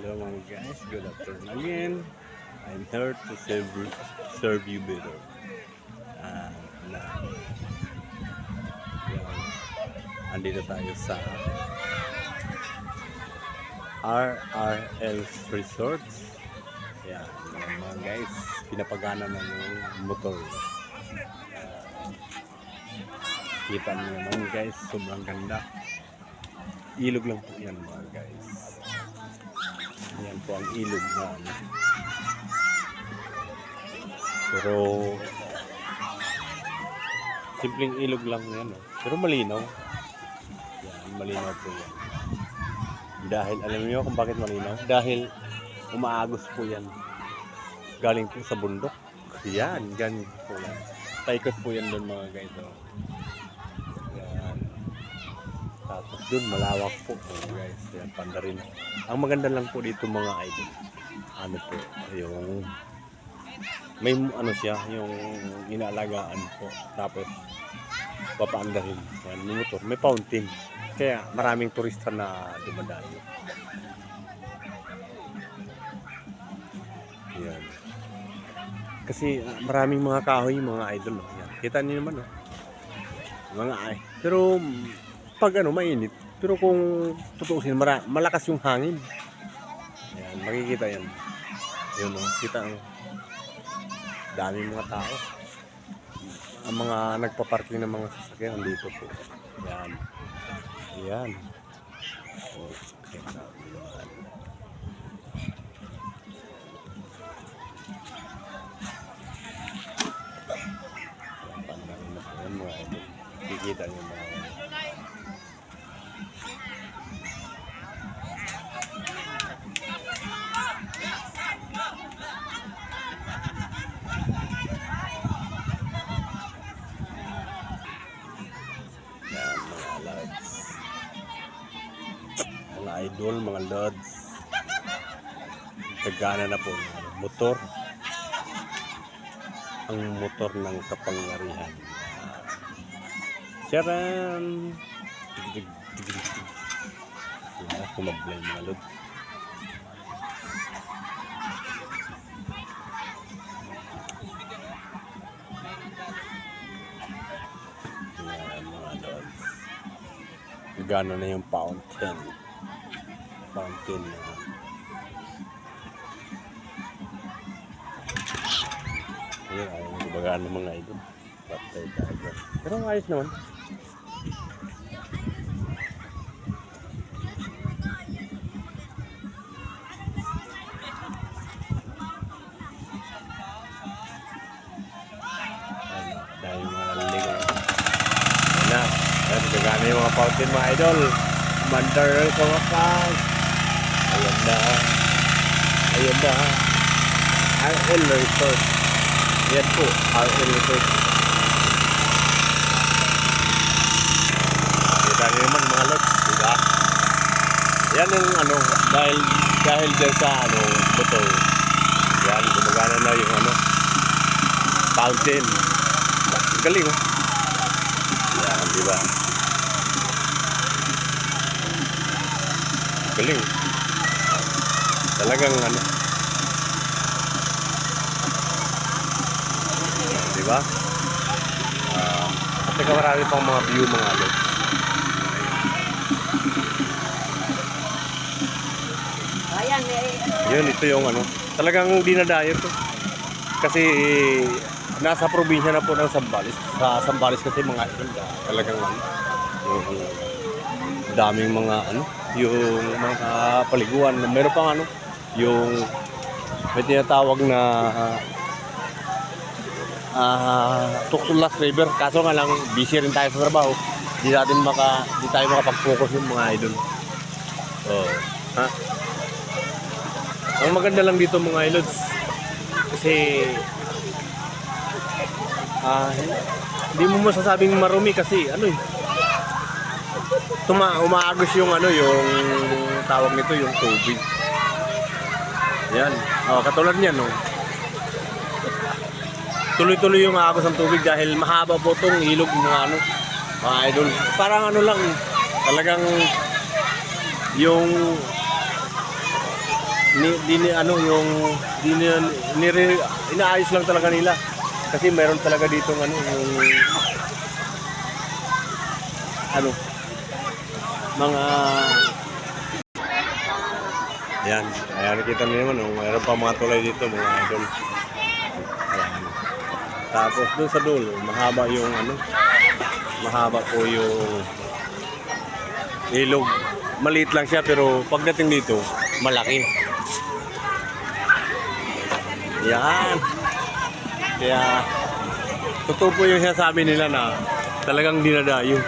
Hello mga guys, good afternoon again. I'm here to serve, serve you better. Ah, na, andito tayo sa RRL Resorts. Yan, yan mga guys, pinapagana na yung motor. Ah, kita niyo naman guys, sobrang ganda. Ilog lang po yan mga guys. Yan po ang ilog na ano. Pero simpleng ilog lang yan. Oh. Pero malinaw. Yan, malinaw po yan. Dahil, alam niyo kung bakit malinaw? Dahil umaagos po yan. Galing po sa bundok. Yan, ganyan po yan. Taikot po yan doon mga guys. Oh. Tapos doon malawak po oh, guys. Yan, panda rin. Ang maganda lang po dito mga idol. Ano po, yung may ano siya, yung inaalagaan po. Tapos papaanda rin. Yan, may motor. May fountain. Kaya maraming turista na dumadaan. Yan. Kasi ah, maraming mga kahoy, mga idol. Oh. Yan. Kita niyo naman, oh. Mga ay. Pero pag ano, mainit. Pero kung tutuusin, mara, malakas yung hangin. Yan, makikita yan. Yun, oh. Kita, oh. Daming mga tao. Ang mga nagpa-parking ng mga sasakyan, andito po. Yan. Yan. Okay. idol, mga lods. Tagana na po motor. Ang motor ng kapangyarihan. Charan! Wala, kumablay mga lods. Gano'n na yung pound 10 mountain na ayun ayaw mo ng mga idol. Patay tayo pero ayos naman. Dahil mga laligo. Na, yung mga fountain mga idol. Mandar ko mga Ayan na. Ayan na. RL Resort. Ayan po, RL Resort. Kita niyo naman mga lods, diba? Yan yung ano, dahil dahil dyan sa ano, motor. Yan, gumagana na yung ano, fountain. Galing oh. Yan, di ba? Galing. Talagang ano. Di ba? Ah, at saka marami pang mga view mga lods. Eh. Yun, ito yung ano. Talagang dinadayo to. Kasi nasa probinsya na po ng Sambales. Sa Sambales kasi mga idol, talagang ano, yung daming mga ano, yung mga paliguan. Meron pang ano, yung may tinatawag na ah Tuktulas River. Kaso nga lang, busy rin tayo sa trabaho. Di natin maka, di tayo makapag-focus yung mga idol. Oh, ha? Ang maganda lang dito mga ilods kasi ah hindi mo masasabing marumi kasi ano eh tuma umaagos yung ano yung tawag nito yung tubig. Yan. Oh, katulad niyan no. Tuloy-tuloy yung agos ng tubig dahil mahaba po tong ilog mga ano mga idol. Parang ano lang talagang yung ni, di ni ano yung di ni, nire, inaayos lang talaga nila. Kasi meron talaga dito ano yung ano mga yan, ayan nakita niyo naman, oh, mayroon pa mga tulay dito, mga idol. Ayan. Tapos doon sa dulo, mahaba yung ano, mahaba po yung ilog. Maliit lang siya pero pagdating dito, malaki. Yan. Kaya, totoo po yung sinasabi nila na talagang dinadayo.